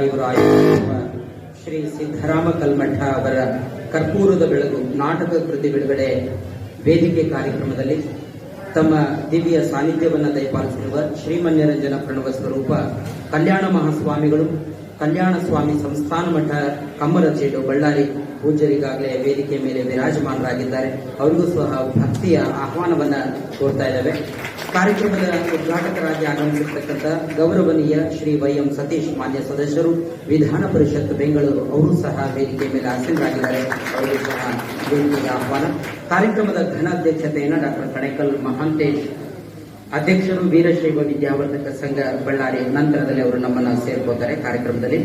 ಆಯೋಜಿಸಿರುವ ಶ್ರೀ ಸಿದ್ದರಾಮ ಕಲ್ಮಠ ಅವರ ಕರ್ಪೂರದ ಬೆಳಗು ನಾಟಕ ಕೃತಿ ಬಿಡುಗಡೆ ವೇದಿಕೆ ಕಾರ್ಯಕ್ರಮದಲ್ಲಿ ತಮ್ಮ ದಿವ್ಯ ಸಾನ್ನಿಧ್ಯವನ್ನು ದಯಪಾಲಿಸಿರುವ ಶ್ರೀಮನ್ಯರಂಜನ ಪ್ರಣವ ಸ್ವರೂಪ, ಕಲ್ಯಾಣ ಮಹಾಸ್ವಾಮಿಗಳು ಕಲ್ಯಾಣ ಸ್ವಾಮಿ ಸಂಸ್ಥಾನ ಮಠ ಕಮ್ಮರಚೇಡು ಬಳ್ಳಾರಿ ಪೂಜ್ಯರಿಗಾಗಲೇ ವೇದಿಕೆ ಮೇಲೆ ವಿರಾಜಮಾನರಾಗಿದ್ದಾರೆ. ಅವರಿಗೂ ಸಹ ಭಕ್ತಿಯ ಆಹ್ವಾನವನ್ನ ತೋರ್ತಾ ಇದ್ದಾವೆ. ಕಾರ್ಯಕ್ರಮದ ಉದ್ಘಾಟಕರಾಗಿ ಆಗಮಿಸಿರ್ತಕ್ಕಂಥ ಗೌರವನೀಯ ಶ್ರೀ ವೈ ಎಂ ಸತೀಶ್ ಮಾನ್ಯ ಸದಸ್ಯರು, ವಿಧಾನ ಪರಿಷತ್ ಬೆಂಗಳೂರು, ಅವರು ಸಹ ವೇದಿಕೆ ಮೇಲೆ ಆಸೀನರಾಗಿದ್ದಾರೆ ಅವರಿಗೂ ಸಹ ವೇದಿಕೆಗೆ ಆಹ್ವಾನ. ಕಾರ್ಯಕ್ರಮದ ಘನಾಧ್ಯಕ್ಷತೆಯನ್ನು ಡಾಕ್ಟರ್ ಕಣೇಕಲ್ ಮಹಾಂತೇಶ್ ಅಧ್ಯಕ್ಷರು ವೀರಶೈವ ವಿದ್ಯಾವರ್ಧಕ ಸಂಘ ಬಳ್ಳಾರಿ ನಂತರದಲ್ಲಿ ಅವರು ನಮ್ಮನ್ನ ಸೇರ್ಕೋತಾರೆ ಕಾರ್ಯಕ್ರಮದಲ್ಲಿ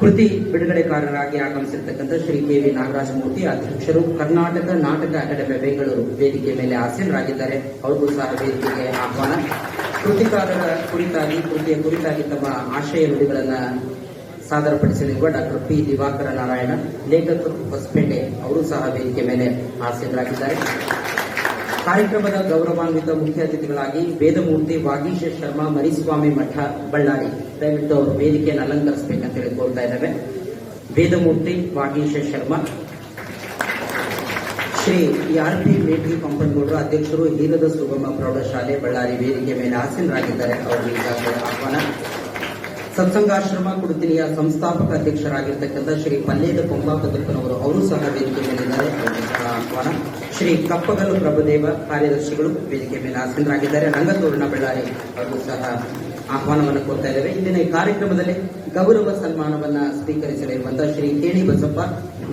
ಕೃತಿ ಬಿಡುಗಡೆಕಾರರಾಗಿ ಆಗಮಿಸಿರ್ತಕ್ಕಂಥ ಶ್ರೀ ಕೆ ವಿ ನಾಗರಾಜಮೂರ್ತಿ, ಅಧ್ಯಕ್ಷರು ಕರ್ನಾಟಕ ನಾಟಕ ಅಕಾಡೆಮಿ ಬೆಂಗಳೂರು ವೇದಿಕೆ ಮೇಲೆ ಆಸೀನರಾಗಿದ್ದಾರೆ. ಅವ್ರಿಗೂ ಸಹ ವೇದಿಕೆಗೆ ಆಹ್ವಾನ. ಕೃತಿಕಾರರ ಕುರಿತಾಗಿ, ಕೃತಿಯ ಕುರಿತಾಗಿ ತಮ್ಮ ಆಶಯ ನುಡಿಗಳನ್ನು ಸಾದರಪಡಿಸಲಿರುವ ಡಾಕ್ಟರ್ ಪಿ. ದಿವಾಕರ ನಾರಾಯಣ, ಲೇಖಕರು ಹೊಸಪೇಟೆ, ಅವರು ಸಹ ವೇದಿಕೆ ಮೇಲೆ ಆಸೀನರಾಗಿದ್ದಾರೆ. ಕಾರ್ಯಕ್ರಮದ ಗೌರವಾನ್ವಿತ ಮುಖ್ಯ ಅತಿಥಿಗಳಾಗಿ ವೇದಮೂರ್ತಿ ವಾಗೀಶ ಶರ್ಮಾ, ಮರಿಸ್ವಾಮಿ ಮಠ ಬಳ್ಳಾರಿ. ದಯವಿಟ್ಟು ಅವರು ವೇದಿಕೆಯನ್ನು ಅಲಂಕರಿಸಬೇಕಂತ ಹೇಳಿ ಕೋರ್ತಾ ಇದ್ದೇವೆ. ವೇದಮೂರ್ತಿ ವಾಗೀಶ ಶರ್ಮಾ. ಶ್ರೀ ಆರ್ ಪಿ ಮೇಟಿ ಪಂಪನಗೌಡರು ಅಧ್ಯಕ್ಷರು ಹೀರದ ಸುಗಮ ಪ್ರೌಢಶಾಲೆ ಬಳ್ಳಾರಿ ವೇದಿಕೆ ಮೇಲೆ ಆಸೀನರಾಗಿದ್ದಾರೆ. ಅವರಿಗೆ ಈಗಾಗಲೇ ಆಹ್ವಾನ. ಸತ್ಸಂಗಾಶ್ರಮ ಕುಡುತಿನಿಯ ಸಂಸ್ಥಾಪಕ ಅಧ್ಯಕ್ಷರಾಗಿರ್ತಕ್ಕಂಥ ಶ್ರೀ ಪಲ್ಲೇದ ಪಂಪಾಪದಪ್ಪನವರು ಅವರು ಸಹ ವೇದಿಕೆ ಮೇಲಿದ್ದಾರೆ. ಅವರಿಗೆ ಸಹ ಆಹ್ವಾನ. ಶ್ರೀ ಕಪ್ಪಗಲು ಪ್ರಭುದೇವ ಕಾರ್ಯದರ್ಶಿಗಳು ವೇದಿಕೆ ಮೇಲೆ ಆಸೀನರಾಗಿದ್ದಾರೆ. ರಂಗತೋರಣ ಬಳ್ಳಾರಿ ಅವರು ಸಹ ಆಹ್ವಾನವನ್ನು ಕೊಡ್ತಾ ಇದ್ದಾರೆ ಇಂದಿನ ಈ ಕಾರ್ಯಕ್ರಮದಲ್ಲಿ ಗೌರವ ಸನ್ಮಾನವನ್ನ ಸ್ವೀಕರಿಸಲಿರುವಂತಹ ಶ್ರೀ ಕೇಣಿ ಬಸಪ್ಪ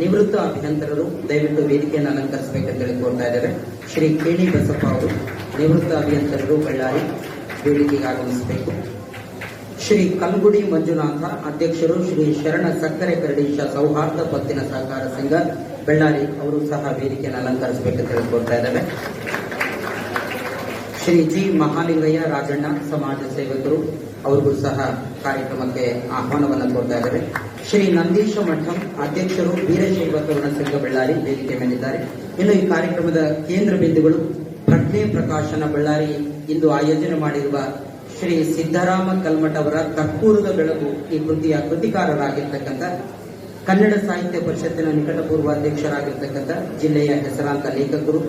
ನಿವೃತ್ತ ಅಭಿಯಂತರರು ದಯವಿಟ್ಟು ವೇದಿಕೆಯನ್ನು ಅಲಂಕರಿಸಬೇಕಂತ ಹೇಳಿ ಕೋರ್ತಾ ಇದ್ದಾರೆ ಶ್ರೀ ಕೇಣಿ ಬಸಪ್ಪ ಅವರು ನಿವೃತ್ತ ಅಭಿಯಂತರರು ಬಳ್ಳಾರಿ ವೇದಿಕೆಗೆ ಆಗಮಿಸಬೇಕು. ಶ್ರೀ ಕಲ್ಗುಡಿ ಮಂಜುನಾಥ ಅಧ್ಯಕ್ಷರು ಶ್ರೀ ಶರಣ ಸಕ್ಕರೆ ಕರಡೀಶ ಸೌಹಾರ್ದ ಪತ್ತಿನ ಸಹಕಾರ ಸಂಘ ಬೆಳ್ಳಾರಿ ಅವರು ಸಹ ವೇದಿಕೆಯನ್ನು ಅಲಂಕರಿಸಬೇಕಂತ ಹೇಳ್ಕೊಳ್ತಾ ಇದ್ದಾವೆ. ಶ್ರೀ ಜಿ ಮಹಾಲಿಂಗಯ್ಯ ರಾಜಣ್ಣ ಸಮಾಜ ಸೇವಕರು ಅವ್ರಿಗೂ ಸಹ ಕಾರ್ಯಕ್ರಮಕ್ಕೆ ಆಹ್ವಾನವನ್ನು ಕೊಡ್ತಾ ಇದ್ದಾರೆ ಶ್ರೀ ನಂದೀಶ ಮಠಂ ಅಧ್ಯಕ್ಷರು ವೀರಶೈವ ತರುಣ ಸಂಘ ಬಳ್ಳಾರಿ ವೇದಿಕೆ ಮೇಲಿದ್ದಾರೆ. ಇನ್ನು ಈ ಕಾರ್ಯಕ್ರಮದ ಕೇಂದ್ರ ಬಿಂದುಗಳು ಪ್ರಜ್ಞೆ ಪ್ರಕಾಶನ ಬಳ್ಳಾರಿ ಇಂದು ಆಯೋಜನೆ ಮಾಡಿರುವ ಶ್ರೀ ಸಿದ್ದರಾಮ ಕಲ್ಮಠ ಅವರ ಕರ್ಪೂರದ ಬೆಳಗು ಈ ಕೃತಿಯ ಕೃತಿಕಾರರಾಗಿರ್ತಕ್ಕಂಥ ಕನ್ನಡ ಸಾಹಿತ್ಯ ಪರಿಷತ್ತಿನ ನಿಕಟಪೂರ್ವ ಅಧ್ಯಕ್ಷರಾಗಿರ್ತಕ್ಕಂಥ ಜಿಲ್ಲೆಯ ಹೆಸರಾಂತ ಲೇಖಕರು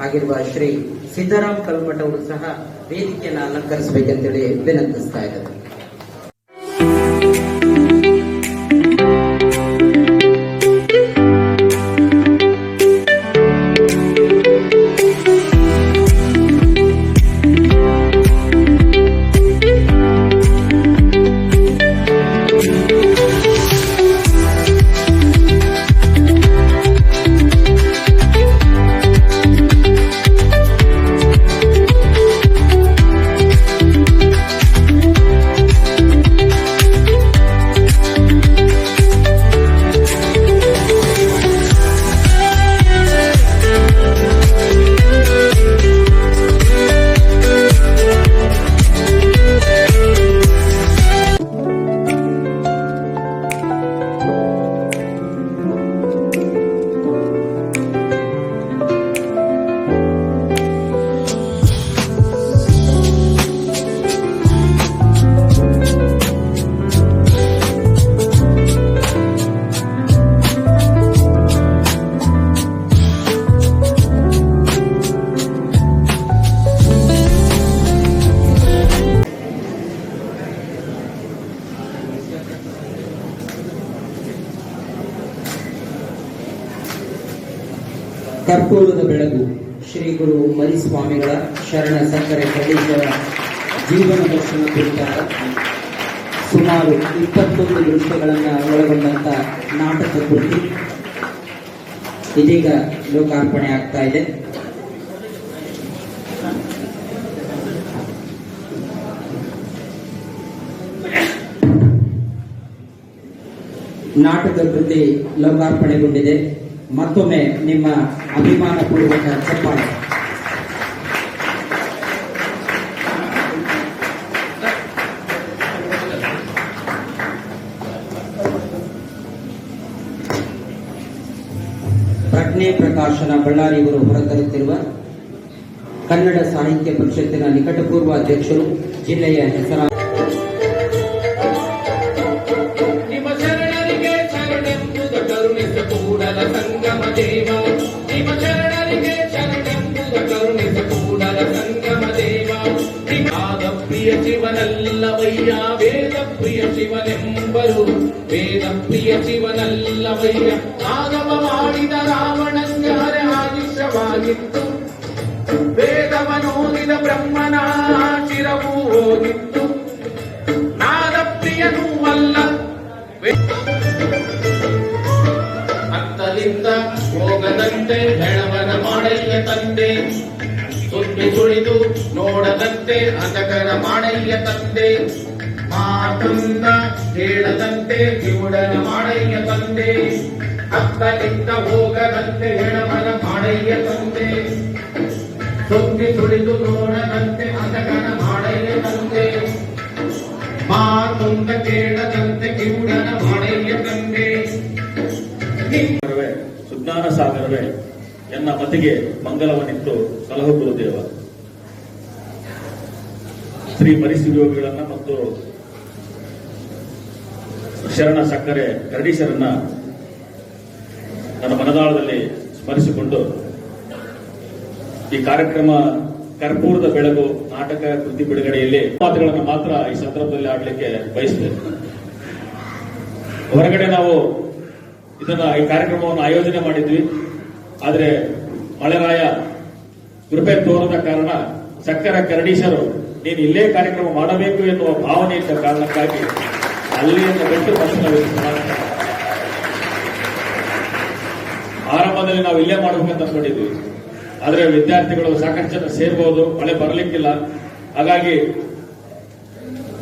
ಆಗಿರುವ ಶ್ರೀ ಸಿದ್ದರಾಮ್ ಕಲ್ಮಠ ಅವರು ಸಹ ವೇದಿಕೆಯನ್ನು ಅಲಂಕರಿಸಬೇಕಂತೇಳಿ ವಿನಂತಿಸ್ತಾ ಇದ್ದಾರೆ ಕರ್ಪೂರದ ಬೆಳಗು ಶ್ರೀ ಗುರು ಮರಿಸ್ವಾಮಿಗಳ ಶರಣ ಸಕ್ಕರೆ ಪ್ರದೇಶದ ಜೀವನ ದರ್ಶನ ಕುರಿತಾದ ಸುಮಾರು ಇಪ್ಪತ್ತೊಂದು ದೃಶ್ಯಗಳನ್ನು ಒಳಗೊಂಡಂತ ನಾಟಕ ಕೃತಿ ಇದೀಗ ಲೋಕಾರ್ಪಣೆ ಆಗ್ತಾ ಇದೆ. ನಾಟಕ ಕೃತಿ ಲೋಕಾರ್ಪಣೆಗೊಂಡಿದೆ. ಮತ್ತೊಮ್ಮೆ ನಿಮ್ಮ ಅಭಿಮಾನ ಪೂರ್ವಕ ಚಪ್ಪಾಳೆ. ಪ್ರಜ್ಞೆ ಪ್ರಕಾಶನ ಬಳ್ಳಾರಿ ಇವರು ಹೊರತರುತ್ತಿರುವ ಕನ್ನಡ ಸಾಹಿತ್ಯ ಪರಿಷತ್ತಿನ ನಿಕಟಪೂರ್ವ ಅಧ್ಯಕ್ಷರು, ಜಿಲ್ಲೆಯ ಹೆಸರ ಶಿವನಲ್ಲವಯ್ಯ ವೇದ ಪ್ರಿಯ ಶಿವನೆಂಬರು. ವೇದ ಪ್ರಿಯ ಶಿವನಲ್ಲವಯ್ಯ ಆಗಮ ಮಾಡಿದ ರಾವಣ ಹರೆ ಆಯುಷ್ಯವಾಗಿತ್ತು. ವೇದವನೋದಿದ ಬ್ರಹ್ಮನ ಶಿರವು ಹೋಗಿತ್ತು. ನಾದ ಪ್ರಿಯನೂ ಅಲ್ಲ. ಅತ್ತಲಿಂದ ಹೋಗದಂತೆ ಬೆಳವನ ಮಾಡಯ್ಯ ತಂದೆ. ಸುದ್ದಿ ಸುಳಿದು ನೋಡದಂತೆ ಅಂಧಕರ ಮಾಡಯ್ಯ ತಂದೆ. ಮಾತನ್ನ ಹೇಳದಂತೆ ಕಿವುಡನ ಮಾಡಯ್ಯ ತಂದೆ. ಅತ್ತಲಿಂದ ಹೋಗದಂತೆ ಹೆಣವನ ಮಾಡಯ್ಯ ತಂದೆ. ಸುದ್ದಿ ಸುಳಿದು ನೋಡದಂತೆ ಅಂಧಕರ ಮಾಡಯ್ಯ ತಂದೆ. ಮಾತುಂದ ಕೇಳದಂತೆ ಕಿವುಡನ ಮಾಡಯ್ಯ ತಂದೆ. ಸುಜ್ಞಾನ ಸಾಗರವೇ, ಎನ್ನ ಮತಿಗೆ ಮಂಗಲವನ್ನಿತ್ತು ಸಲಹು ಗುರುದೇವ ಶ್ರೀ ಪರಿಸ್ಥಿತಿಯೋಗಿಗಳನ್ನ ಮತ್ತು ಶರಣ ಸಕ್ಕರೆ ಕರಡೀಶರನ್ನ ನನ್ನ ಮನದಾಳದಲ್ಲಿ ಸ್ಮರಿಸಿಕೊಂಡು ಈ ಕಾರ್ಯಕ್ರಮ ಕರ್ಪೂರದ ಬೆಳಗು ನಾಟಕ ಕೃತಿ ಬಿಡುಗಡೆಯಲ್ಲಿ ಮಾತುಗಳನ್ನು ಮಾತ್ರ ಈ ಸಂದರ್ಭದಲ್ಲಿ ಆಡಲಿಕ್ಕೆ ಬಯಸ್ತೇನೆ. ಹೊರಗಡೆ ನಾವು ಇದನ್ನ ಈ ಕಾರ್ಯಕ್ರಮವನ್ನು ಆಯೋಜನೆ ಮಾಡಿದ್ವಿ. ಆದರೆ ಮಳೆರಾಯ ಕೃಪೆ ತೋರದ ಕಾರಣ ಸಕ್ಕರ ಕರಡೀಶರು ನೀನು ಇಲ್ಲೇ ಕಾರ್ಯಕ್ರಮ ಮಾಡಬೇಕು ಎನ್ನುವ ಭಾವನೆ ಇದ್ದ ಕಾರಣಕ್ಕಾಗಿ ಅಲ್ಲಿಯಿಂದ ಬಿಟ್ಟು ಇಲ್ಲಿ ಆರಂಭದಲ್ಲಿ ನಾವು ಇಲ್ಲೇ ಮಾಡಬೇಕಂತ ಅನ್ಕೊಂಡಿದ್ವಿ ಆದರೆ ವಿದ್ಯಾರ್ಥಿಗಳು ಸಾಕಷ್ಟು ಜನ ಸೇರ್ಬೋದು, ಮಳೆ ಬರಲಿಕ್ಕಿಲ್ಲ. ಹಾಗಾಗಿ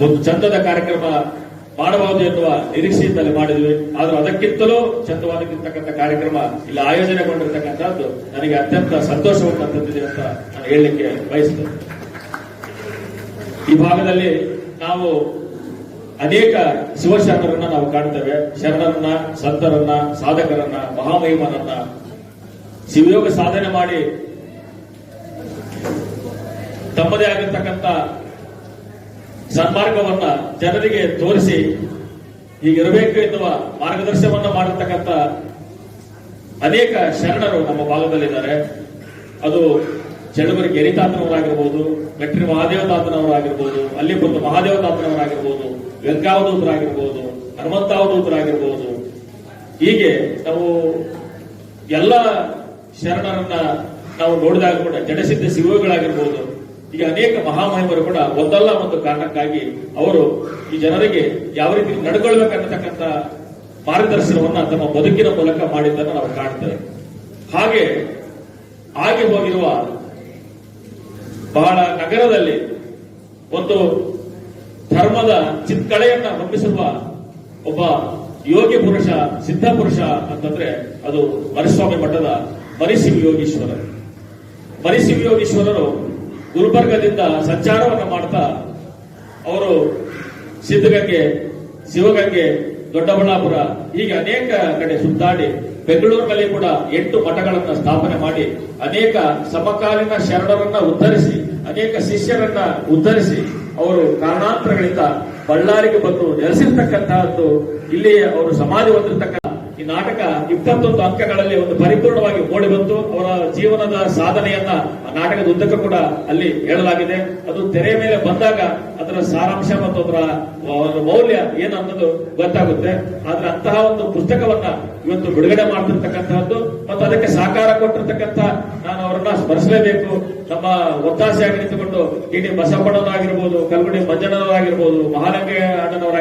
ಒಂದು ಚಂದದ ಕಾರ್ಯಕ್ರಮ ಮಾಡಬಹುದು ಎನ್ನುವ ನಿರೀಕ್ಷೆಯಿಂದಲೇ ಮಾಡಿದ್ವಿ. ಆದರೂ ಅದಕ್ಕಿಂತಲೂ ಚಂದವಾಗಿರ್ತಕ್ಕಂಥ ಕಾರ್ಯಕ್ರಮ ಇಲ್ಲಿ ಆಯೋಜನೆಗೊಂಡಿರ್ತಕ್ಕಂಥದ್ದು ನನಗೆ ಅತ್ಯಂತ ಸಂತೋಷವನ್ನು ಅಂತ ನಾನು ಹೇಳಲಿಕ್ಕೆ ಬಯಸ್ತೇನೆ. ಈ ಭಾಗದಲ್ಲಿ ನಾವು ಅನೇಕ ಶಿವಶರಣರನ್ನ ನಾವು ಕಾಣ್ತೇವೆ. ಶರಣರನ್ನ, ಸಂತರನ್ನ, ಸಾಧಕರನ್ನ, ಮಹಾಮಹಿಮನನ್ನ. ಶಿವಯೋಗ ಸಾಧನೆ ಮಾಡಿ ತಮ್ಮದೇ ಆಗಿರ್ತಕ್ಕಂಥ ಸನ್ಮಾರ್ಗವನ್ನ ಜನರಿಗೆ ತೋರಿಸಿ ಹೀಗಿರಬೇಕು ಎನ್ನುವ ಮಾರ್ಗದರ್ಶನವನ್ನ ಮಾಡಿರ್ತಕ್ಕಂಥ ಅನೇಕ ಶರಣರು ನಮ್ಮ ಭಾಗದಲ್ಲಿದ್ದಾರೆ. ಅದು ಚಳುವರಿ ಗೆರಿತಾತನವರಾಗಿರ್ಬೋದು ಗಟ್ಟಿ ಮಹಾದೇವ ತಾತನವರಾಗಿರ್ಬೋದು, ಅಲ್ಲಿ ಬಂದು ಮಹಾದೇವ ತಾತನವರಾಗಿರ್ಬೋದು ಹೀಗೆ ನಾವು ಎಲ್ಲ ಶರಣರನ್ನ ನಾವು ನೋಡಿದಾಗ ಕೂಡ ಜಡಸಿದ್ಧ ಶಿವಗಳಾಗಿರ್ಬೋದು ಈಗ ಅನೇಕ ಮಹಾಮಹಿಮರು ಕೂಡ ಒಂದಲ್ಲ ಒಂದು ಕಾರಣಕ್ಕಾಗಿ ಅವರು ಈ ಜನರಿಗೆ ಯಾವ ರೀತಿ ನಡ್ಕೊಳ್ಬೇಕನ್ನತಕ್ಕಂಥ ಮಾರ್ಗದರ್ಶನವನ್ನ ತಮ್ಮ ಬದುಕಿನ ಮೂಲಕ ಮಾಡಿದ್ದನ್ನು ನಾವು ಕಾಣ್ತೇವೆ. ಹಾಗೆ ಆಗಿ ಹೋಗಿರುವ ಬಹಳ ನಗರದಲ್ಲಿ ಒಂದು ಧರ್ಮದ ಚಿತ್ಕಳೆಯನ್ನ ರೂಪಿಸಿರುವ ಒಬ್ಬ ಯೋಗಿ ಪುರುಷ, ಸಿದ್ಧ ಪುರುಷ ಅಂತಂದ್ರೆ ಅದು ಮರಿಸ್ವಾಮಿ ಮಠದ ಮರಿಸಿವಿ ಯೋಗೀಶ್ವರ ಮರಿಸಿವಿ ಯೋಗೀಶ್ವರರು ಗುಲ್ಬರ್ಗದಿಂದ ಸಂಚಾರವನ್ನು ಮಾಡ್ತಾ ಅವರು ಸಿದ್ಧಗಂಗೆ, ಶಿವಗಂಗೆ, ದೊಡ್ಡಬಳ್ಳಾಪುರ ಹೀಗೆ ಅನೇಕ ಕಡೆ ಸುತ್ತಾಡಿ ಬೆಂಗಳೂರಿನಲ್ಲಿ ಕೂಡ ಎಂಟು ಮಠಗಳನ್ನು ಸ್ಥಾಪನೆ ಮಾಡಿ ಅನೇಕ ಸಮಕಾಲೀನ ಶರಣರನ್ನ ಉದ್ಧರಿಸಿ, ಅನೇಕ ಶಿಷ್ಯರನ್ನ ಉದ್ಧರಿಸಿ ಅವರು ಕಾರಣಾಂತರಗಳಿಂದ ಬಳ್ಳಾರಿಗೆ ಬಂದು ನೆಲೆಸಿರ್ತಕ್ಕಂತಹದ್ದು ಇಲ್ಲಿ ಅವರು ಸಮಾಧಿ ಹೊಂದಿರತಕ್ಕ ಈ ನಾಟಕ ಇಪ್ಪತ್ತೊಂದು ಅಂಕಗಳಲ್ಲಿ ಒಂದು ಪರಿಪೂರ್ಣವಾಗಿ ಮೂಡಿ ಬಂತು. ಅವರ ಜೀವನದ ಸಾಧನೆಯನ್ನ ಆ ನಾಟಕದ ಉದ್ದಕ್ಕೂ ಕೂಡ ಅಲ್ಲಿ ಹೇಳಲಾಗಿದೆ. ಅದು ತೆರೆ ಮೇಲೆ ಬಂದಾಗ ಅದರ ಸಾರಾಂಶ ಮತ್ತು ಅದರ ಮೌಲ್ಯ ಏನು ಅನ್ನೋದು ಗೊತ್ತಾಗುತ್ತೆ. ಆದ್ರೆ ಅಂತಹ ಒಂದು ಪುಸ್ತಕವನ್ನ ಇವತ್ತು ಬಿಡುಗಡೆ ಮಾಡ್ತಿರ್ತಕ್ಕಂತಹದ್ದು ಮತ್ತು ಅದಕ್ಕೆ ಸಹಕಾರ ಕೊಟ್ಟಿರ್ತಕ್ಕಂಥ ನಾನು ಅವರನ್ನ ಸ್ಮರಿಸಲೇಬೇಕು. ನಮ್ಮ ಒತ್ತಾಸೆಯಾಗಿ ನಿಂತುಕೊಂಡು ಟಿ ಡಿ ಬಸಪ್ಪಣ್ಣವರಾಗಿರ್ಬೋದು ಕಲ್ಗುಡಿ ಮಂಜಣ್ಣವರಾಗಿರ್ಬೋದು ಮಹಾಲಂಗೆ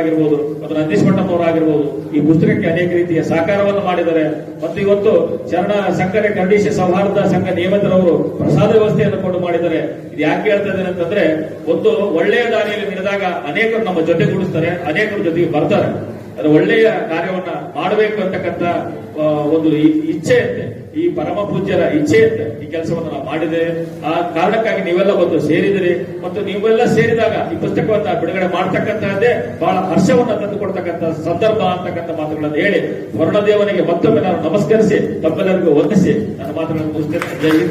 ಅಣ್ಣನವರಾಗಿರ್ಬೋದು ಮತ್ತು ನಂದೀಶ್ ಮಠಮ್ಮವರಾಗಿರ್ಬೋದು ಈ ಪುಸ್ತಕಕ್ಕೆ ಅನೇಕ ರೀತಿಯ ಸಹಕಾರವನ್ನು ಮಾಡಿದ್ದಾರೆ. ಮತ್ತು ಇವತ್ತು ಶರಣ ಸಕ್ಕರೆ ಕಂಡೀಶ ಸೌಹಾರ್ದ ಸಂಘ ನಿಯಮಿತರವರು ಪ್ರಸಾದ ವ್ಯವಸ್ಥೆಯನ್ನು ಕೊಂಡು ಮಾಡಿದ್ದಾರೆ. ಇದು ಯಾಕೆ ಹೇಳ್ತಾ ಇದ್ದೇನೆ ಅಂತಂದ್ರೆ, ಒಂದು ಒಳ್ಳೆಯ ದಾರಿಯಲ್ಲಿ ನಡೆದಾಗ ಅನೇಕರು ನಮ್ಮ ಜೊತೆಗೂಡಿಸ್ತಾರೆ ಅನೇಕರ ಜೊತೆಗೆ ಬರ್ತಾರೆ. ಅದು ಒಳ್ಳೆಯ ಕಾರ್ಯವನ್ನ ಮಾಡಬೇಕು ಅಂತಕ್ಕಂಥ ಒಂದು ಇಚ್ಛೆ ಇರುತ್ತೆ. ಈ ಪರಮ ಪೂಜ್ಯರ ಇಚ್ಛೆ ಇರುತ್ತೆ ಈ ಕೆಲಸವನ್ನು ನಾವು ಮಾಡಿದೆ. ಆ ಕಾರಣಕ್ಕಾಗಿ ನೀವೆಲ್ಲ ಬಂದು ಸೇರಿದಿರಿ. ಮತ್ತು ನೀವೆಲ್ಲ ಸೇರಿದಾಗ ಈ ಪುಸ್ತಕವನ್ನ ಬಿಡುಗಡೆ ಮಾಡ್ತಕ್ಕಂತಹದ್ದೇ ಬಹಳ ಹರ್ಷವನ್ನ ತಂದುಕೊಡ್ತಕ್ಕಂತಹ ಸಂದರ್ಭ ಅಂತಕ್ಕಂಥ ಮಾತುಗಳನ್ನು ಹೇಳಿ ವರುಣದೇವನಿಗೆ ಮತ್ತೊಮ್ಮೆ ನಾನು ನಮಸ್ಕರಿಸಿ ತಮ್ಮೆಲ್ಲರಿಗೂ ವಂದಿಸಿ ನನ್ನ ಮಾತುಗಳನ್ನು ಮುಗಿಸ್ತೇನೆ.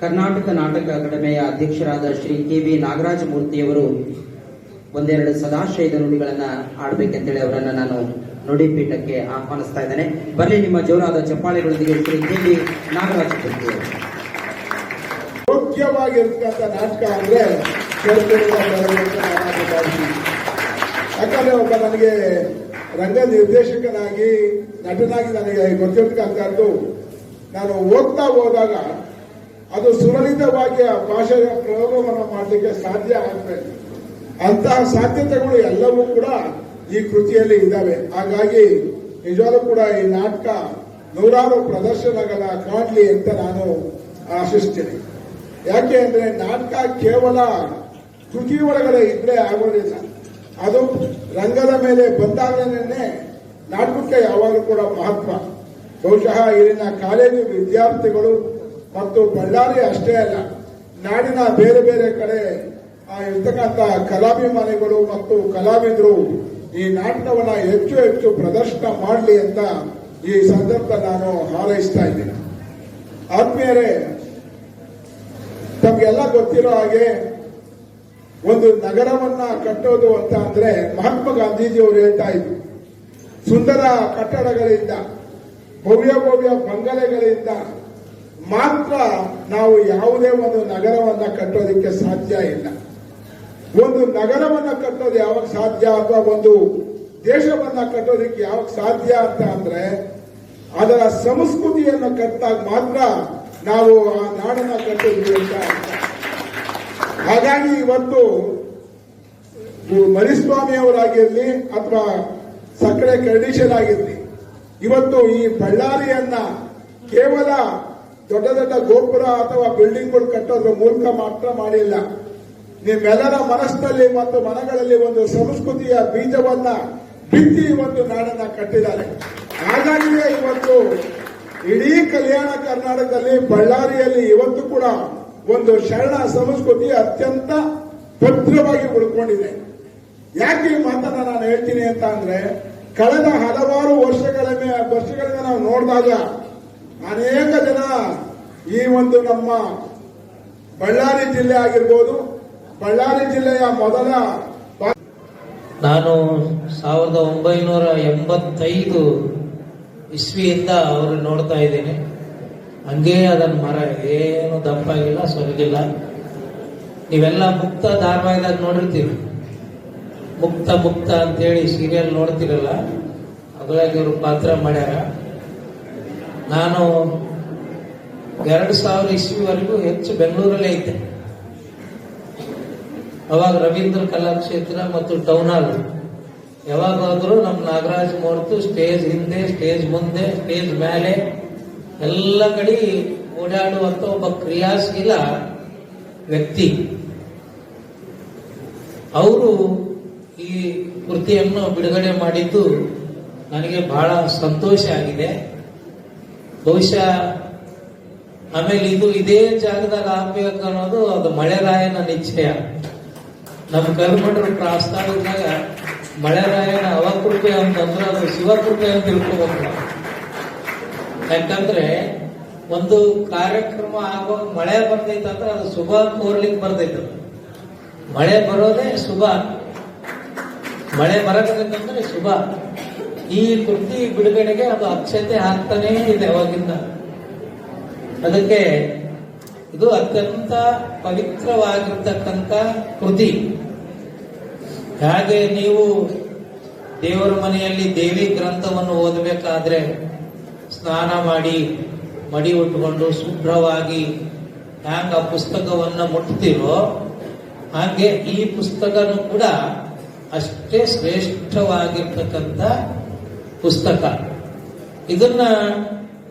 ಕರ್ನಾಟಕ. ನಾಟಕ ಅಕಾಡೆಮಿಯ ಅಧ್ಯಕ್ಷರಾದ ಶ್ರೀ ಕೆ ವಿ ನಾಗರಾಜ ಮೂರ್ತಿಯವರು ಒಂದೆರಡು ಸದಾಶಯದ ನುಡಿಗಳನ್ನ ಆಡ್ಬೇಕಂತೇಳಿ ಅವರನ್ನ ನಾನು ನುಡಿಪೀಠಕ್ಕೆ ಆಹ್ವಾನಿಸ್ತಾ ಇದ್ದೇನೆ. ಬರಲಿ, ನಿಮ್ಮ ಜೋರಾದ ಚಪ್ಪಾಳೆಗಳೊಂದಿಗೆ ಶ್ರೀ ಕೆ ನಾಗರಾಜ ಮುಖ್ಯವಾಗಿರ್ತಕ್ಕಂಥ ನಾಟಕ ಅಂದ್ರೆ ಯಾಕಂದ್ರೆ ಒಬ್ಬ ನನಗೆ ರಂಗ ನಿರ್ದೇಶಕನಾಗಿ ನಟನಾಗಿ ನನಗೆ ಗೊತ್ತಿರ್ತಕ್ಕಂಥದ್ದು, ನಾನು ಓದ್ತಾ ಹೋದಾಗ ಅದು ಸುಲಲಿತವಾಗಿ ಆ ಭಾಷೆಯ ಪ್ರಯೋಗವನ್ನು ಮಾಡಲಿಕ್ಕೆ ಸಾಧ್ಯ ಆಗ್ತದೆ ಅಂತಹ ಸಾಧ್ಯತೆಗಳು ಎಲ್ಲವೂ ಕೂಡ ಈ ಕೃತಿಯಲ್ಲಿ ಇದ್ದಾವೆ. ಹಾಗಾಗಿ ನಿಜವಾಗ್ಲೂ ಕೂಡ ಈ ನಾಟಕ ನೂರಾರು ಪ್ರದರ್ಶನಗಳ ಕಾಣಲಿ ಅಂತ ನಾನು ಆಶಿಸ್ತೇನೆ. ಯಾಕೆ ಅಂದ್ರೆ ನಾಟಕ ಕೇವಲ ಕೃತಿ ಒಳಗಡೆ ಇದ್ರೆ ಆಗೋದಿಲ್ಲ. ಅದು ರಂಗದ ಮೇಲೆ ಬಂದಾಗಲೇ ನಾಟಕಕ್ಕೆ ಯಾವಾಗಲೂ ಕೂಡ ಮಹತ್ವ. ಬಹುಶಃ ಇಲ್ಲಿನ ಕಾಲೇಜು ವಿದ್ಯಾರ್ಥಿಗಳು ಮತ್ತು ಬಳ್ಳಾರಿ ಅಷ್ಟೇ ಅಲ್ಲ, ನಾಡಿನ ಬೇರೆ ಬೇರೆ ಕಡೆ ಇರ್ತಕ್ಕಂಥ ಕಲಾಭಿಮಾನಿಗಳು ಮತ್ತು ಕಲಾವಿದರು ಈ ನಾಟಕವನ್ನ ಹೆಚ್ಚು ಹೆಚ್ಚು ಪ್ರದರ್ಶನ ಮಾಡಲಿ ಅಂತ ಈ ಸಂದರ್ಭ ನಾನು ಹಾರೈಸ್ತಾ ಇದ್ದೀನಿ. ಆದ್ಮೇಲೆ ತಮ್ಗೆಲ್ಲ ಗೊತ್ತಿರೋ ಹಾಗೆ ಒಂದು ನಗರವನ್ನ ಕಟ್ಟೋದು ಅಂತ ಅಂದ್ರೆ ಮಹಾತ್ಮ ಗಾಂಧೀಜಿಯವರು ಹೇಳ್ತಾ ಇದ್ರು. ಸುಂದರ ಕಟ್ಟಡಗಳಿಂದ, ಭವ್ಯ ಭವ್ಯ ಬಂಗಲೆಗಳಿಂದ ಮಾತ್ರ ನಾವು ಯಾವುದೇ ಒಂದು ನಗರವನ್ನ ಕಟ್ಟೋದಕ್ಕೆ ಸಾಧ್ಯ ಇಲ್ಲ. ಒಂದು ನಗರವನ್ನ ಕಟ್ಟೋದು ಯಾವಾಗ ಸಾಧ್ಯ ಅಥವಾ ಒಂದು ದೇಶವನ್ನ ಕಟ್ಟೋದಕ್ಕೆ ಯಾವಾಗ ಸಾಧ್ಯ ಅಂತ ಅಂದ್ರೆ ಅದರ ಸಂಸ್ಕೃತಿಯನ್ನು ಕಟ್ಟಾಗ ಮಾತ್ರ ನಾವು ಆ ನಾಡನ್ನ ಕಟ್ಟಿದ್ವಿ ಅಂತ. ಹಾಗಾಗಿ ಇವತ್ತು ಮರಿಸ್ವಾಮಿಯವರಾಗಿರಲಿ ಅಥವಾ ಸಕ್ಕರೆ ಕಂಡೀಷನ್ ಆಗಿರ್ಲಿ, ಇವತ್ತು ಈ ಬಳ್ಳಾರಿಯನ್ನ ಕೇವಲ ದೊಡ್ಡ ದೊಡ್ಡ ಗೋಪುರ ಅಥವಾ ಬಿಲ್ಡಿಂಗ್ಗಳು ಕಟ್ಟೋದ್ರ ಮೂಲಕ ಮಾತ್ರ ಮಾಡಿಲ್ಲ ನಿಮ್ಮೆಲ್ಲರ ಮನಸ್ಸಿನಲ್ಲಿ ಮತ್ತು ಮನಗಳಲ್ಲಿ ಒಂದು ಸಂಸ್ಕೃತಿಯ ಬೀಜವನ್ನ ಬಿತ್ತಿ ಒಂದು ನಾಡನ್ನ ಕಟ್ಟಿದ್ದಾರೆ. ಹಾಗಾಗಿಯೇ ಇವತ್ತು ಇಡೀ ಕಲ್ಯಾಣ ಕರ್ನಾಟಕದಲ್ಲಿ, ಬಳ್ಳಾರಿಯಲ್ಲಿ ಇವತ್ತು ಕೂಡ ಒಂದು ಶರಣ ಸಂಸ್ಕೃತಿ ಅತ್ಯಂತ ಭದ್ರವಾಗಿ ಉಳ್ಕೊಂಡಿದೆ. ಯಾಕೆ ಈ ಮಾತನ್ನ ನಾನು ಹೇಳ್ತೀನಿ ಅಂತ ಅಂದ್ರೆ, ಕಳೆದ ಹಲವಾರು ವರ್ಷಗಳ ವರ್ಷಗಳಿಂದ ನಾವು ನೋಡಿದಾಗ ಅನೇಕ ಜನ ಈ ಒಂದು ನಮ್ಮ ಬಳ್ಳಾರಿ ಜಿಲ್ಲೆ ಆಗಿರ್ಬೋದು ಬಳ್ಳಾರಿ ಜಿಲ್ಲೆಯ ಮೊದಲ ನಾನು ಸಾವಿರದ ಒಂಬೈನೂರ ಎಂಬತ್ತೈದು ಇಸ್ವಿಯಿಂದ ಅವರು ನೋಡ್ತಾ ಇದ್ದೀನಿ. ಹಂಗೇ ಅದನ್ನ ಮರ ಏನು ದಪ್ಪಾಗಿಲ್ಲ, ಸೊರಗಿಲ್ಲ. ನೀವೆಲ್ಲ ಮುಕ್ತ ಧಾರಾವಾಹಿದಾಗ ನೋಡಿರ್ತೀವಿ ಮುಕ್ತ ಮುಕ್ತ ಅಂತೇಳಿ ಸೀರಿಯಲ್ ನೋಡ್ತಿರಲ್ಲ ಇವರು ಪಾತ್ರ ಮಾಡ್ಯಾರ. ನಾನು ಎರಡು ಸಾವಿರ ಇಸ್ವಿವರೆಗೂ ಹೆಚ್ಚು ಬೆಂಗಳೂರಲ್ಲೇ ಇದ್ದೆ. ಅವಾಗ ರವೀಂದ್ರ ಕಲಾಕ್ಷೇತ್ರ ಮತ್ತು ಟೌನ್ ಹಾಲ್ ಯಾವಾಗಾದ್ರೂ ನಮ್ಮ ನಾಗರಾಜ್ ಮೂರ್ತು ಸ್ಟೇಜ್ ಹಿಂದೆ ಸ್ಟೇಜ್ ಮುಂದೆ ಸ್ಟೇಜ್ ಮೇಲೆ ಎಲ್ಲ ಕಡೆ ಓಡಾಡುವಂತ ಒಬ್ಬ ಕ್ರಿಯಾಶೀಲ ವ್ಯಕ್ತಿ. ಅವರು ಈ ಕೃತಿಯನ್ನು ಬಿಡುಗಡೆ ಮಾಡಿದ್ದು ನನಗೆ ಬಹಳ ಸಂತೋಷ ಆಗಿದೆ. ಬಹುಶಃ ಆಮೇಲೆ ಇದು ಇದೇ ಜಾಗದಾಗ ಆಗ್ಬೇಕು ಅನ್ನೋದು ಅದು ಮಳೆರಾಯನ ನಿಶ್ಚಯ. ನಮ್ಮ ಕಲ್ಮಠರು ಮಳೆ ಮಳೆರಾಯನ ಅವಕೃಪೆ ಅಂತಂದ್ರೆ ಅದು ಶಿವಕೃಪೆ ಅಂತ ತಿಳ್ಕೊಬೇಕು. ಯಾಕಂದ್ರೆ ಒಂದು ಕಾರ್ಯಕ್ರಮ ಆಗೋ ಮಳೆ ಬರ್ತೈತಂದ್ರೆ ಅದು ಶುಭ ಕೋರ್ಲಿಕ್ಕೆ ಬರ್ತೈತೆ. ಮಳೆ ಬರೋದೇ ಶುಭ ಮಳೆ ಬರಬೇಕಂದ್ರೆ ಶುಭ ಈ ಕೃತಿ ಬಿಡುಗಡೆಗೆ ಅದು ಅಕ್ಷತೆ ಆಗ್ತಾನೇ ಇದೆ ಅವಾಗಿಂದ ಅದಕ್ಕೆ ಇದು ಅತ್ಯಂತ ಪವಿತ್ರವಾಗಿರ್ತಕ್ಕಂಥ ಕೃತಿ. ಹಾಗೆ ನೀವು ದೇವರ ಮನೆಯಲ್ಲಿ ದೇವಿ ಗ್ರಂಥವನ್ನು ಓದಬೇಕಾದ್ರೆ ಸ್ನಾನ ಮಾಡಿ, ಮಡಿ ಉಟ್ಕೊಂಡು ಶುಭ್ರವಾಗಿ ಹ್ಯಾಂಗ ಆ ಪುಸ್ತಕವನ್ನು ಮುಟ್ತೀರೋ ಹಾಗೆ ಈ ಪುಸ್ತಕನೂ ಕೂಡ ಅಷ್ಟೇ ಶ್ರೇಷ್ಠವಾಗಿರ್ತಕ್ಕಂಥ ಪುಸ್ತಕ. ಇದನ್ನ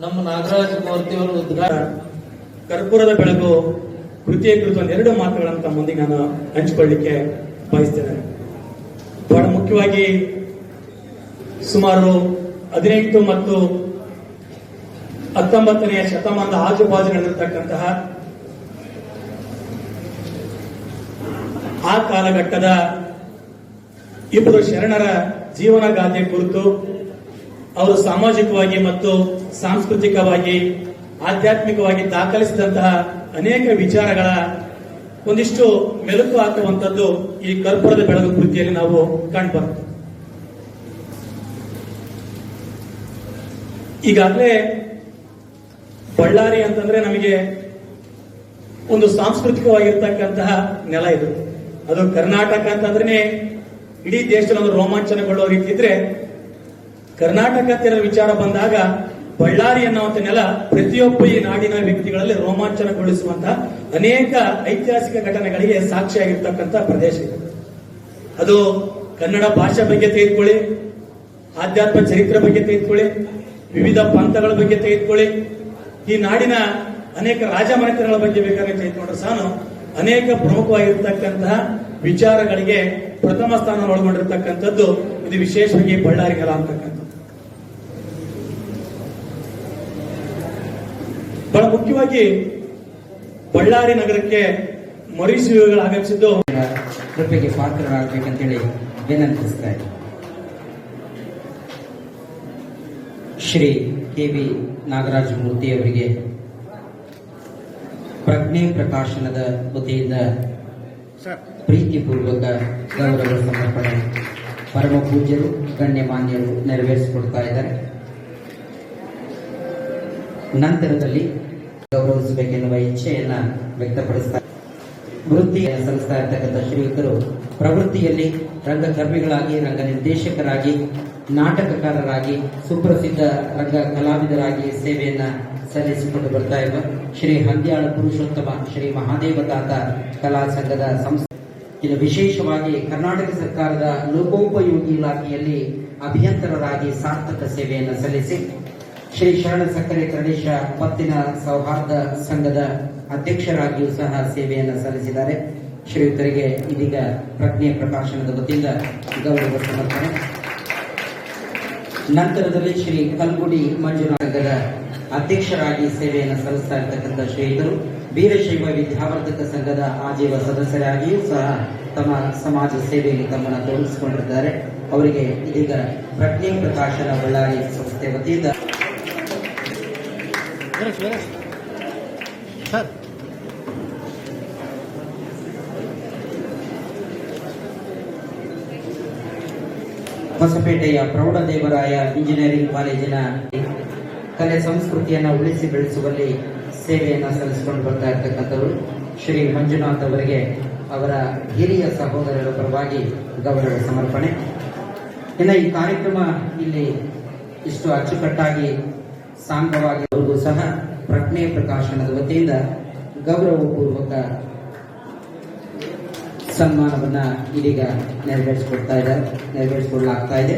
ನಮ್ಮ ನಾಗರಾಜ ಮೂರ್ತಿಯವರು ಉದ್ಘಾಟನೆ ಕರ್ಪೂರದ ಬೆಳಕು ಕೃತಿಯ ಕುರಿತು ಎರಡು ಮಾತುಗಳನ್ನು ತಮ್ಮೊಂದಿಗೆ ನಾನು ಹಂಚಿಕೊಳ್ಳಿಕ್ಕೆ ಬಯಸ್ತೇನೆ. ಬಹಳ ಮುಖ್ಯವಾಗಿ ಸುಮಾರು ಹದಿನೆಂಟು ಮತ್ತು ಹತ್ತೊಂಬತ್ತನೆಯ ಶತಮಾನದ ಆಜುಬಾಜು ನಡೆದಿರ್ತಕ್ಕಂತಹ ಆ ಕಾಲಘಟ್ಟದ ಇಬ್ಬರು ಶರಣರ ಜೀವನ ಗಾದೆ ಕುರಿತು ಅವರು ಸಾಮಾಜಿಕವಾಗಿ ಮತ್ತು ಸಾಂಸ್ಕೃತಿಕವಾಗಿ ಆಧ್ಯಾತ್ಮಿಕವಾಗಿ ದಾಖಲಿಸಿದಂತಹ ಅನೇಕ ವಿಚಾರಗಳ ಒಂದಿಷ್ಟು ಮೆಲುಕು ಹಾಕುವಂತದ್ದು ಈ ಕರ್ಪೂರದ ಬೆಳಗು ಕೃತಿಯಲ್ಲಿ ನಾವು ಕಾಣ್ಬಾರ್ದು ಈಗಾಗಲೇ ಬಳ್ಳಾರಿ ಅಂತಂದ್ರೆ ನಮಗೆ ಒಂದು ಸಾಂಸ್ಕೃತಿಕವಾಗಿರ್ತಕ್ಕಂತಹ ನೆಲ ಇದು. ಅದು ಕರ್ನಾಟಕ ಅಂತಂದ್ರೆ ಇಡೀ ದೇಶದಲ್ಲಿ ಒಂದು ರೋಮಾಂಚನಗೊಳ್ಳೋ ರೀತಿ ಇದ್ರೆ ಕರ್ನಾಟಕ ಅಂತ ವಿಚಾರ ಬಂದಾಗ ಬಳ್ಳಾರಿ ಅನ್ನುವಂಥ ನೆಲ ಪ್ರತಿಯೊಬ್ಬ ಈ ನಾಡಿನ ವ್ಯಕ್ತಿಗಳಲ್ಲಿ ರೋಮಾಂಚನಗೊಳಿಸುವಂತ ಅನೇಕ ಐತಿಹಾಸಿಕ ಘಟನೆಗಳಿಗೆ ಸಾಕ್ಷಿಯಾಗಿರ್ತಕ್ಕಂಥ ಪ್ರದೇಶ ಇದೆ. ಅದು ಕನ್ನಡ ಭಾಷೆ ಬಗ್ಗೆ ತೆಗೆದುಕೊಳ್ಳಿ ಆಧ್ಯಾತ್ಮ ಚರಿತ್ರೆ ಬಗ್ಗೆ ತೆಗೆದುಕೊಳ್ಳಿ ವಿವಿಧ ಪಂಥಗಳ ಬಗ್ಗೆ ತೆಗೆದುಕೊಳ್ಳಿ ಈ ನಾಡಿನ ಅನೇಕ ರಾಜಮನೆತನಗಳ ಬಗ್ಗೆ ಬೇಕಾದ್ರೆ ತೆಗೆದುಕೊಂಡ್ರೆ ಸಹ ಅನೇಕ ಪ್ರಮುಖವಾಗಿರ್ತಕ್ಕಂತಹ ವಿಚಾರಗಳಿಗೆ ಪ್ರಥಮ ಸ್ಥಾನ ಒಳಗೊಂಡಿರ್ತಕ್ಕಂಥದ್ದು ಇದು ವಿಶೇಷವಾಗಿ ಬಳ್ಳಾರಿ ಕಲಾ ಅಂತಕ್ಕಂಥದ್ದು. ಬಹಳ ಮುಖ್ಯವಾಗಿ ಬಳ್ಳಾರಿ ನಗರಕ್ಕೆ ಮರಿಸುವಿಗಳು ಆಗಮಿಸಿದ್ದು. ಕೃಪೆಗೆ ಪಾತ್ರರಾಗಬೇಕಂತೇಳಿ ವಿನಂತಿಸ್ತಾ ಇದ್ದೀನಿ. ಶ್ರೀ ಕೆ ವಿ ನಾಗರಾಜ ಮೂರ್ತಿ ಅವರಿಗೆ ಪ್ರಜ್ಞೆ ಪ್ರಕಾಶನದ ವತಿಯಿಂದ ಪ್ರೀತಿಪೂರ್ವಕ ಗೌರವ ಸಮರ್ಪಣೆ ಪರಮ ಪೂಜ್ಯರು ಗಣ್ಯಮಾನ್ಯರು ನೆರವೇರಿಸಿಕೊಡ್ತಾ ಇದ್ದಾರೆ. ನಂತರದಲ್ಲಿ ಗೌರವಿಸಬೇಕೆನ್ನುವ ಇಚ್ಛೆಯನ್ನ ವ್ಯಕ್ತಪಡಿಸ್ತಾ ವೃತ್ತಿ ಸಂಸ್ಥಾ ಇರ್ತಕ್ಕಂಥ ಶ್ರೀಯುತರು ಪ್ರವೃತ್ತಿಯಲ್ಲಿ ರಂಗಕರ್ಮಿಗಳಾಗಿ ರಂಗ ನಿರ್ದೇಶಕರಾಗಿ ನಾಟಕಕಾರರಾಗಿ, ಸುಪ್ರಸಿದ್ಧ ರಂಗ ಕಲಾವಿದರಾಗಿ ಸೇವೆಯನ್ನ ಸಲ್ಲಿಸಿಕೊಂಡು ಬರ್ತಾ ಇರುವ ಶ್ರೀ ಹಂದ್ಯಾಳ ಪುರುಷೋತ್ತಮ ಶ್ರೀ ಮಹಾದೇವದಾತ ಕಲಾ ಸಂಘದ ಸಂಸ್ಥೆ. ಇದು ವಿಶೇಷವಾಗಿ ಕರ್ನಾಟಕ ಸರ್ಕಾರದ ಲೋಕೋಪಯೋಗಿ ಇಲಾಖೆಯಲ್ಲಿ ಅಭಿಯಂತರರಾಗಿ ಸಾರ್ಥಕ ಸೇವೆಯನ್ನು ಸಲ್ಲಿಸಿ ಶ್ರೀ ಶರಣ ಸಕ್ಕರೆ ಪ್ರದೇಶ ಪತ್ತಿನ ಸೌಹಾರ್ದ ಸಂಘದ ಅಧ್ಯಕ್ಷರಾಗಿಯೂ ಸಹ ಸೇವೆಯನ್ನು ಸಲ್ಲಿಸಿದ್ದಾರೆ. ಶ್ರೀಯುತರಿಗೆ ಇದೀಗ ಪ್ರಜ್ಞೆ ಪ್ರಕಾಶನದ ವತಿಯಿಂದ ಗೌರವ ಸಮರ್ಪಣೆ. ನಂತರದಲ್ಲಿ ಶ್ರೀ ಕಲ್ಗುಡಿ ಮಂಜುನಾಥದ ಅಧ್ಯಕ್ಷರಾಗಿ ಸೇವೆಯನ್ನು ಸಲ್ಲಿಸ್ತಾ ಇರತಕ್ಕಂಥ ಶ್ರೀಯುತರು, ವೀರಶೈವ ವಿದ್ಯಾವರ್ಧಕ ಸಂಘದ ಆಜೀವ ಸದಸ್ಯರಾಗಿಯೂ ಸಹ ತಮ್ಮ ಸಮಾಜ ಸೇವೆಯಲ್ಲಿ ತಮ್ಮನ್ನು ತೋರಿಸಿಕೊಂಡಿದ್ದಾರೆ ಅವರಿಗೆ ಇದೀಗ ಪ್ರಜ್ಞೆ ಪ್ರಕಾಶನ ಬಳ್ಳಾರಿ ಸಂಸ್ಥೆ ವತಿಯಿಂದ ಹೊಸಪೇಟೆಯ ಪ್ರೌಢದೇವರಾಯ ಇಂಜಿನಿಯರಿಂಗ್ ಕಾಲೇಜಿನ ಕಲೆ ಸಂಸ್ಕೃತಿಯನ್ನು ಉಳಿಸಿ ಬೆಳೆಸುವಲ್ಲಿ ಸೇವೆಯನ್ನು ಸಲ್ಲಿಸಿಕೊಂಡು ಬರ್ತಾ ಇರ್ತಕ್ಕಂಥವರು ಶ್ರೀ ಮಂಜುನಾಥ್ ಅವರಿಗೆ, ಅವರ ಹಿರಿಯ ಸಹೋದರರ ಪರವಾಗಿ ಗೌರವ ಸಮರ್ಪಣೆ. ಇನ್ನು ಈ ಕಾರ್ಯಕ್ರಮ ಇಲ್ಲಿ ಇಷ್ಟು ಅಚ್ಚುಕಟ್ಟಾಗಿ ಸಾಂಗವಾಗಿ ಸಹ ಪ್ರಜ್ಞೆ ಪ್ರಕಾಶನದ ವತಿಯಿಂದ ಗೌರವಪೂರ್ವಕ ಸನ್ಮಾನವನ್ನ ಇದೀಗ ನೆರವೇರಿಸಿಕೊಡ್ತಾ ಇದ್ದಾರೆ ನೆರವೇರಿಸಿಕೊಳ್ಳಲಾಗ್ತಾ ಇದೆ.